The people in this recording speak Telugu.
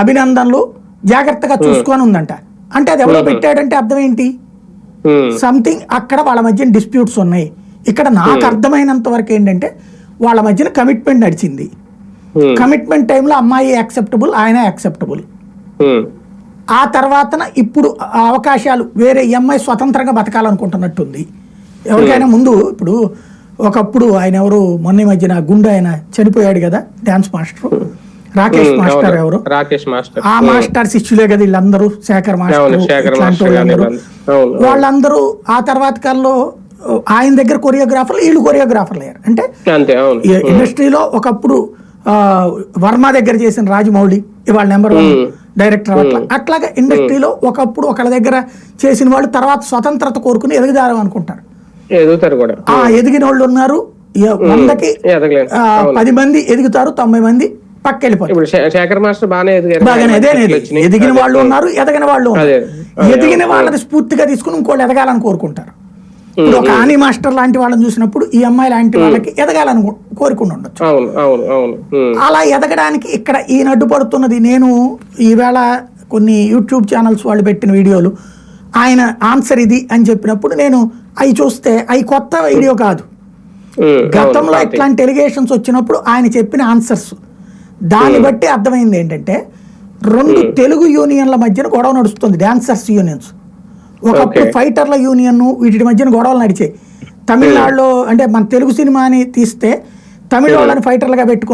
అభినందనలు జాగ్రత్తగా చూసుకొని ఉందంట. అంటే అది ఎవరో పెట్టాడంటే అర్థం ఏంటి? సంథింగ్ అక్కడ వాళ్ళ మధ్యన డిస్ప్యూట్స్ ఉన్నాయి. ఇక్కడ నాకు అర్థమైనంత వరకు ఏంటంటే వాళ్ళ మధ్యన కమిట్మెంట్ నడిచింది. కమిట్మెంట్ టైంలో అమ్మాయి యాక్సెప్టబుల్ ఆయన యాక్సెప్టబుల్ ఆ తర్వాతన ఇప్పుడు అవకాశాలు వేరే ఈ అమ్మాయి స్వతంత్రంగా బతకాలనుకుంటున్నట్టుంది. ఎవరికైనా ముందు ఇప్పుడు ఒకప్పుడు ఆయన ఎవరు మొన్న మధ్యన గుండె ఆయన చనిపోయాడు కదా డాన్స్ మాస్టర్. రాకేష్ మాస్టర్. ఎవరు? రాకేష్ మాస్టర్. ఆ మాస్టర్ శిష్యులే కదా వీళ్ళందరూ శేఖర్ మాస్టర్ వాళ్ళందరూ ఆ తర్వాత కాలంలో ఆయన దగ్గర కొరియోగ్రాఫర్లు వీళ్ళు కొరియోగ్రాఫర్లు అయ్యారు. అంటే ఇండస్ట్రీలో ఒకప్పుడు ఆ, వర్మ దగ్గర చేసిన రాజమౌళి ఇవాళ నెంబర్ వన్ డైరెక్టర్ అట్లా. అట్లాగా ఇండస్ట్రీలో ఒకప్పుడు ఒకళ్ళ దగ్గర చేసిన వాళ్ళు తర్వాత స్వతంత్రత కోరుకుని ఎదుగుదారు అనుకుంటారు. ఆ ఎదిగిన వాళ్ళు ఉన్నారు. వందకి పది మంది ఎదుగుతారు తొంభై మంది శేఖర్ మాస్టర్ బాగానే బాగానే అదే వచ్చినాయి. ఎదిగిన వాళ్ళు ఉన్నారు ఎదగిన వాళ్ళు ఉన్నారు. ఎదిగిన వాళ్ళని స్ఫూర్తిగా తీసుకుని ఇంకోళ్ళు ఎదగాలని కోరుకుంటారు. ఇప్పుడు ఒక ఆని మాస్టర్ లాంటి వాళ్ళని చూసినప్పుడు ఈ అమ్మాయి లాంటి వాళ్ళకి ఎదగాలని కోరుకుని ఉండొచ్చు. అలా ఎదగడానికి ఇక్కడ ఈయన అడ్డుపడుతున్నది నేను ఈవేళ కొన్ని యూట్యూబ్ ఛానల్స్ వాళ్ళు పెట్టిన వీడియోలు ఆయన ఆన్సర్ ఇది అని చెప్పినప్పుడు నేను అవి చూస్తే అవి కొత్త వీడియో కాదు. గతంలో ఇట్లాంటి ఎలిగేషన్స్ వచ్చినప్పుడు ఆయన చెప్పిన ఆన్సర్స్. దాన్ని బట్టి అర్థమైంది ఏంటంటే రెండు తెలుగు యూనియన్ల మధ్యన గొడవ నడుస్తుంది డాన్సర్స్ యూనియన్స్. ఒకప్పుడు. ఫైటర్ల యూనియన్ వీటి మధ్యన గొడవలు నడిచాయి. తమిళనాడులో అంటే మన తెలుగు సినిమాని తీస్తే తమిళ వాళ్ళని ఫైటర్లుగా పెట్టుకుని